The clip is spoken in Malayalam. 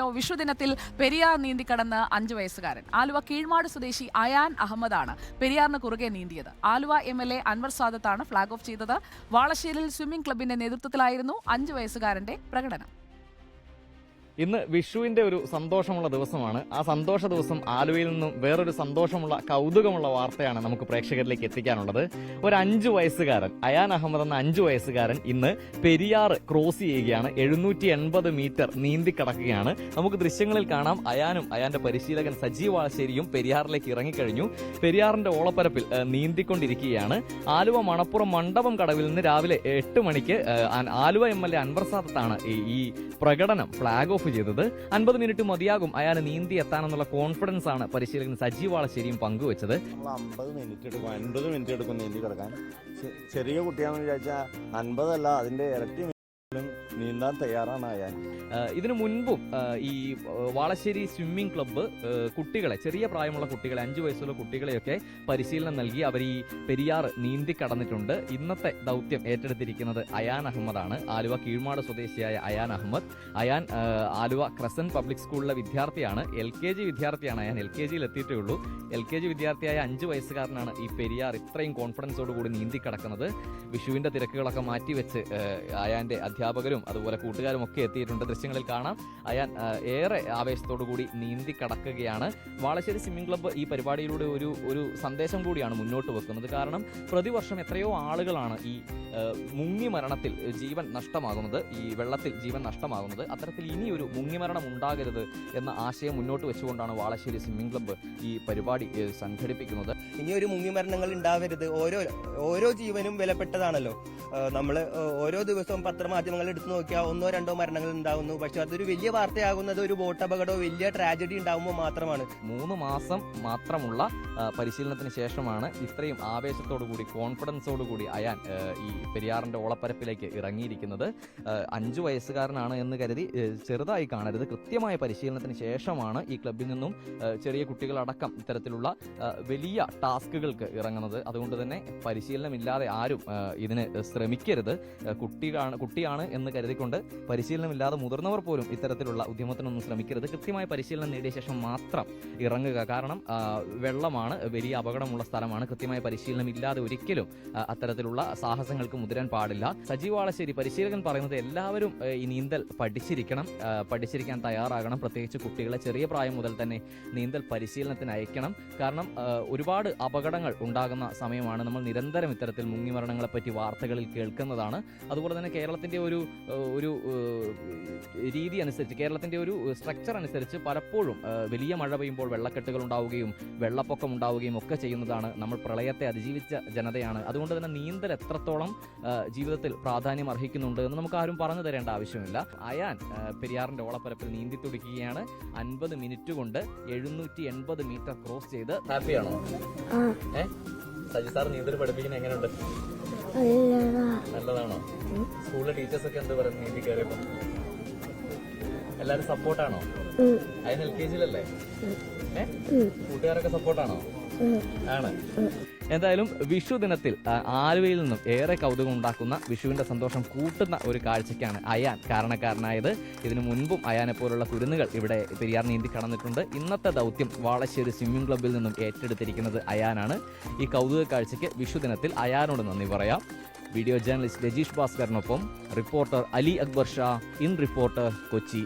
ലോ വിഷുദിനത്തിൽ പെരിയാർ നീന്തിക്കടന്ന് അഞ്ചു വയസ്സുകാരൻ. ആലുവ കീഴ്മാട് സ്വദേശി അയാൻ അഹമ്മദാണ് പെരിയാറിന് കുറുകെ നീന്തിയത്. Aluva M L A Anwar സാദത്താണ് flag off ചെയ്തത്. വാളശ്ശേരിയിൽ സ്വിമ്മിംഗ് ക്ലബിന്റെ നേതൃത്വത്തിലായിരുന്നു അഞ്ചു വയസ്സുകാരന്റെ പ്രകടനം. ഇന്ന് വിഷുവിന്റെ ഒരു സന്തോഷമുള്ള ദിവസമാണ്. ആ സന്തോഷ ദിവസം ആലുവയിൽ നിന്നും വേറൊരു സന്തോഷമുള്ള കൗതുകമുള്ള വാർത്തയാണ് നമുക്ക് പ്രേക്ഷകരിലേക്ക് എത്തിക്കാനുള്ളത്. ഒരു അഞ്ചു വയസ്സുകാരൻ അയാൻ അഹമ്മദ് എന്ന അഞ്ചു വയസ്സുകാരൻ ഇന്ന് പെരിയാർ ക്രോസ് ചെയ്യുകയാണ്. എഴുന്നൂറ്റി എൺപത് മീറ്റർ നീന്തി കടക്കുകയാണ്. നമുക്ക് ദൃശ്യങ്ങളിൽ കാണാം. അയാനും അയാന്റെ പരിശീലകൻ സജീവ് വാളശ്ശേരിയും പെരിയാറിലേക്ക് ഇറങ്ങിക്കഴിഞ്ഞു. പെരിയാറിന്റെ ഓളപ്പരപ്പിൽ നീന്തിക്കൊണ്ടിരിക്കുകയാണ്. ആലുവ മണപ്പുറം മണ്ഡപം കടവിൽ നിന്ന് രാവിലെ എട്ട് മണിക്ക് Aluva M L A Anwar സാദത്താണ് ഈ- പ്രകടനം ഫ്ളാഗ് ഓഫ് ചെയ്തത്. അൻപത് മിനിറ്റ് മതിയാകും. അയാൾ നീന്തി എത്താനെന്നുള്ള കോൺഫിഡൻസ് ആണ് പരിശീലകൻ സജീവ് വാളശ്ശേരിയും പങ്കുവച്ചത്. മിനിറ്റ് മിനിറ്റ് ചെറിയ കുട്ടിയാണെന്ന് വിചാരിച്ചാൽ അൻപതല്ല അതിന്റെ ഇരട്ടി നീന്താൻ തയ്യാറാണ് അയാൻ ഇതിനു മുൻപും ഈ വാളശ്ശേരി സ്വിമ്മിംഗ് ക്ലബ്ബ് കുട്ടികളെ ചെറിയ പ്രായമുള്ള കുട്ടികളെ അഞ്ചു വയസ്സുള്ള കുട്ടികളെയൊക്കെ പരിശീലനം നൽകി അവർ ഈ പെരിയാർ നീന്തി കടന്നിട്ടുണ്ട്. ഇന്നത്തെ ദൗത്യം ഏറ്റെടുത്തിരിക്കുന്നത് അയാൻ അഹമ്മദാണ്. ആലുവ കീഴ്മാട് സ്വദേശിയായ അയാൻ അഹമ്മദ്. അയാൻ ആലുവ ക്രസൻ പബ്ലിക് സ്കൂളിലെ വിദ്യാർത്ഥിയാണ്. എൽ കെ ജി വിദ്യാർത്ഥിയാണ് അയാൻ. എൽ കെ ജിയിൽ എത്തിയിട്ടേ ഉള്ളൂ. എൽ കെ ജി വിദ്യാർത്ഥിയായ അഞ്ചു വയസ്സുകാരനാണ് ഈ പെരിയാർ ഇത്രയും കോൺഫിഡൻസോടുകൂടി നീന്തി കടക്കുന്നത്. വിഷുവിന്റെ തിരക്കുകളൊക്കെ മാറ്റിവെച്ച് അയാന്റെ അധ്യാപകരും അതുപോലെ കൂട്ടുകാരും ഒക്കെ എത്തിയിട്ടുണ്ട്. ദൃശ്യങ്ങളിൽ കാണാം. അയാൻ ഏറെ ആവേശത്തോടു കൂടി നീന്തി കടക്കുകയാണ്. വാളശ്ശേരി സ്വിമ്മിംഗ് ക്ലബ്ബ് ഈ പരിപാടിയിലൂടെ ഒരു ഒരു സന്ദേശം കൂടിയാണ് മുന്നോട്ട് വെക്കുന്നത്. കാരണം പ്രതിവർഷം എത്രയോ ആളുകളാണ് ഈ മുങ്ങി മരണത്തിൽ ജീവൻ നഷ്ടമാകുന്നത്. ഈ വെള്ളത്തിൽ ജീവൻ നഷ്ടമാകുന്നത്. അത്തരത്തിൽ ഇനിയൊരു മുങ്ങിമരണം ഉണ്ടാകരുത് എന്ന ആശയം മുന്നോട്ട് വെച്ചുകൊണ്ടാണ് വാളശ്ശേരി സ്വിമ്മിംഗ് ക്ലബ്ബ് ഈ പരിപാടി സംഘടിപ്പിക്കുന്നത്. ഇനി ഒരു മുങ്ങിമരണങ്ങൾ ഉണ്ടാവരുത്. ഓരോ ഓരോ ജീവനും വിലപ്പെട്ടതാണല്ലോ. നമ്മൾ ഓരോ ദിവസവും പത്രമാധ്യമങ്ങൾ എടുത്തു നോക്കിയാൽ ഒന്നോ രണ്ടോ മരണങ്ങൾ ഉണ്ടാകുന്നു പക്ഷെ അതൊരു വലിയ വാർത്തയാകുന്നത് ഒരു ബോട്ട് അപകടമോ വലിയ ട്രാജഡി ഉണ്ടാകുമ്പോൾ മാത്രമാണ്. മൂന്ന് മാസം മാത്രമുള്ള പരിശീലനത്തിന് ശേഷമാണ് ഇത്രയും ആവേശത്തോടു കൂടി കോൺഫിഡൻസോടു കൂടി അയാൻ ഈ പെരിയാറിന്റെ ഓളപ്പരപ്പിലേക്ക് ഇറങ്ങിയിരിക്കുന്നത്. അഞ്ചു വയസ്സുകാരനാണ് എന്ന് കരുതി ചെറുതായി കാണരുത്. കൃത്യമായ പരിശീലനത്തിന് ശേഷമാണ് ഈ ക്ലബിൽ നിന്നും ചെറിയ കുട്ടികളടക്കം ഇത്തരത്തിലുള്ള വലിയ ടാസ്കുകൾക്ക് ഇറങ്ങുന്നത്. അതുകൊണ്ട് തന്നെ പരിശീലനം ഇല്ലാതെ ആരും ഇതിന് ശ്രമിക്കരുത്. കുട്ടിയാണ് കുട്ടിയാണ് എന്ന് കരുതിക്കൊണ്ട് പരിശീലനമില്ലാതെ മുതിർന്നവർ പോലും ഇത്തരത്തിലുള്ള ഉദ്യമത്തിനൊന്നും ശ്രമിക്കരുത്. കൃത്യമായ പരിശീലനം നേടിയ ശേഷം മാത്രം ഇറങ്ങുക. കാരണം വെള്ളമാണ് വലിയ അപകടമുള്ള സ്ഥലമാണ്. കൃത്യമായ പരിശീലനം ഇല്ലാതെ ഒരിക്കലും അത്തരത്തിലുള്ള സാഹസങ്ങൾക്ക് മുതിരാൻ പാടില്ല. സജീവാളശ്ശേരി പരിശീലകൻ പറയുന്നത് എല്ലാവരും ഈ നീന്തൽ പഠിച്ചിരിക്കണം പഠിച്ചിരിക്കാൻ തയ്യാറാകണം. പ്രത്യേകിച്ച് കുട്ടികളെ ചെറിയ പ്രായം മുതൽ തന്നെ നീന്തൽ പരിശീലനത്തിന് അയക്കണം. കാരണം ഒരുപാട് അപകടങ്ങൾ ഉണ്ടാകുന്ന സമയമാണ് നമ്മൾ നിരന്തരം ഇത്തരത്തിൽ മുങ്ങിമരണങ്ങളെപ്പറ്റി വാർത്തകളിൽ കേൾക്കുന്നതാണ്. അതുപോലെ തന്നെ കേരളത്തിന്റെ ഒരു ഒരു രീതി അനുസരിച്ച് കേരളത്തിന്റെ ഒരു സ്ട്രക്ചർ അനുസരിച്ച് പലപ്പോഴും വലിയ മഴ പെയ്യുമ്പോൾ വെള്ളക്കെട്ടുകൾ ഉണ്ടാവുകയും വെള്ളപ്പൊക്കം ഉണ്ടാവുകയും ഒക്കെ ചെയ്യുന്നതാണ് നമ്മൾ പ്രളയത്തെ അതിജീവിച്ച ജനതയാണ്. അതുകൊണ്ട് തന്നെ നീന്തൽ എത്രത്തോളം ജീവിതത്തിൽ പ്രാധാന്യം അർഹിക്കുന്നുണ്ട് എന്ന് നമുക്ക് ആരും പറഞ്ഞു തരേണ്ട ആവശ്യമില്ല. അയാൻ പെരിയാറിന്റെ പെരിയാറിന്റെ ഓളപ്പരപ്പിൽ നീന്തി തുടിക്കുകയാണ്. അൻപത് മിനിറ്റ് കൊണ്ട് എഴുന്നൂറ്റി എൺപത് മീറ്റർ ക്രോസ് ചെയ്ത് ഹാപ്പിയാണോ ഏ സജി സാർ നീന്തൽ പഠിപ്പിക്കുന്നത് എങ്ങനെയുണ്ട്? നല്ലതാണോ? സ്കൂളിലെ ടീച്ചേഴ്സ് ഒക്കെ എന്ത് പറയുന്നത് നീന്തി കയറിയപ്പോ? എല്ലാരും സപ്പോർട്ടാണോ അതിന് എൽ കെ ജിയിലല്ലേ കൂട്ടുകാരൊക്കെ സപ്പോർട്ടാണോ? ആണ്. എന്തായാലും വിഷു ദിനത്തിൽ ആലുവയിൽ നിന്നും ഏറെ കൗതുകം ഉണ്ടാക്കുന്ന വിഷുവിന്റെ സന്തോഷം കൂട്ടുന്ന ഒരു കാഴ്ചയ്ക്കാണ് അയാൻ. കാരണക്കാരനായത്. ഇതിനു മുൻപും അയാനെ പോലുള്ള കുരുന്നുകൾ ഇവിടെ പെരിയാർ നീന്തി കടന്നിട്ടുണ്ട്. ഇന്നത്തെ ദൗത്യം വാളശ്ശേരി സ്വിമ്മിംഗ് ക്ലബ്ബിൽ നിന്നും ഏറ്റെടുത്തിരിക്കുന്നത് അയാനാണ്. ഈ കൗതുക കാഴ്ചയ്ക്ക് വിഷു ദിനത്തിൽ അയാനോട് നന്ദി പറയാം. Video journalist Rajeesh ഭാസ്കറിനൊപ്പം reporter Ali Akbar Shah in reporter Kochi